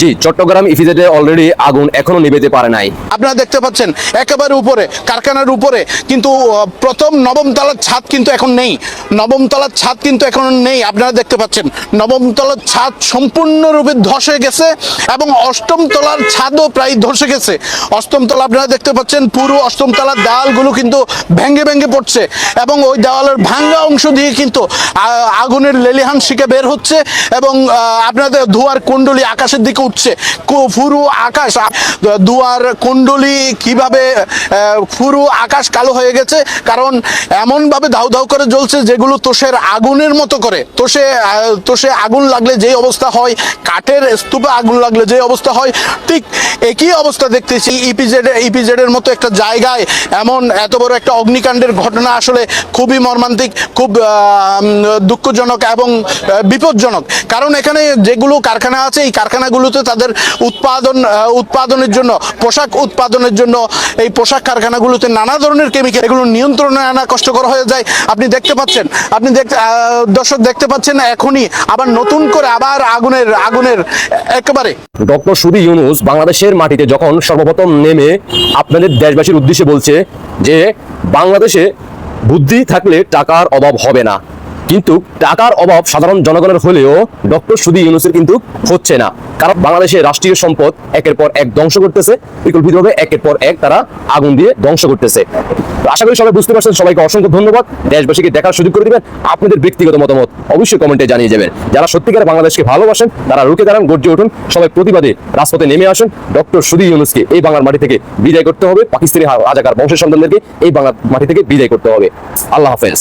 জি, Chittagong ইফিজেডে already আগুন এখনও নিভেতে পারে নাই। আপনারা দেখতে পাচ্ছেন, একেবারে উপরে, কারখানার উপরে, কিন্তু প্রথম নবম তলার ছাদ কিন্তু এখন নেই। নবম তলার ছাদ কিন্তু এখন নেই, আপনারা দেখতে পাচ্ছেন। নবম তলার ছাদ সম্পূর্ণরূপে ধসে গেছে এবং অষ্টম তলার ছাদও প্রায় ধসে গেছে। অষ্টম তলা আপনারা দেখতে পাচ্ছেন, পুরো অষ্টম তলার দেওয়ালগুলো কিন্তু ভেঙে ভেঙে পড়ছে এবং ওই দেওয়ালের ভাঙ্গা অংশ দিয়ে কিন্তু আগুনের লেলিহান শিকে বের হচ্ছে এবং আপনাদের ধোয়ার কুণ্ডলি আকাশের দিকে উঠছে। পুরো আকাশ। দুয়ার কুণ্ডলি কীভাবে ফুরু আকাশ কালো হয়ে গেছে? কারণ এমনভাবে ধাউ ধাউ করে জ্বলছে যেগুলো তোষের আগুনের মতো করে। তোষে তোষে আগুন লাগলে যে অবস্থা হয়, কাঠের স্তূপে আগুন লাগলে যে অবস্থা হয়, ঠিক একই অবস্থা দেখতেছি ইপিজেড ইপিজেড এর মতো একটা জায়গায়। এমন এত বড় একটা অগ্নিকাণ্ডের ঘটনা আসলে খুবই মর্মান্তিক, খুব দুঃখজনক এবং বিপজ্জনক। কারণ এখানে যেগুলো কারখানা আছে, এই কারখানাগুলোতে তাদের উৎপাদন উৎপাদনের জন্য, পোশাক উৎপাদনের জন্য। এই পোশাক কারখানাগুলোতে নানা ধরনের কেমিক্যাল এগুলো নিয়ন্ত্রণে আনা কষ্টকর হয়ে যায়। আপনি দেখতে পাচ্ছেন, আপনি দেখতে দর্শক দেখতে পাচ্ছেন এখনই আবার নতুন করে আবার আগুনের আগুনের, একেবারে। ডক্টর সুদি ইউনুস বাংলাদেশের মাটিতে যখন সর্বপ্রথম নেমে আপনাদের দেশবাসীর উদ্দেশ্যে বলছে যে, বাংলাদেশে বুদ্ধি থাকলে টাকার অভাব হবে না। কিন্তু টাকার অভাব সাধারণ জনগণের হলেও ডক্টর সুদি ইউনুসের কিন্তু হচ্ছে না। কারণ বাংলাদেশের রাষ্ট্রীয় সম্পদ একের পর এক ধ্বংস করতেছে। বিকল্পিতভাবে একের পর এক তারা আগুন দিয়ে ধ্বংস করতেছে। আশা করি সবাই বুঝতে পারছেন। সবাইকে অসংখ্য ধন্যবাদ। দেশবাসীকে দেখার সুযোগ করে দিবেন। আপনাদের ব্যক্তিগত মতামত অবশ্যই কমেন্টে জানিয়ে যাবেন। যারা সত্যিকার বাংলাদেশকে ভালোবাসেন, তারা রুখে দাঁড়ান, গর্জে উঠুন। সবাই প্রতিবাদে রাজপথে নেমে আসেন। ডক্টর সুদি ইউনুসকে এই বাংলার মাটি থেকে বিদায় করতে হবে। পাকিস্তানি রাজাকার বংশের সন্তানদেরকে এই বাংলার মাটি থেকে বিদায় করতে হবে। আল্লাহ হাফেজ।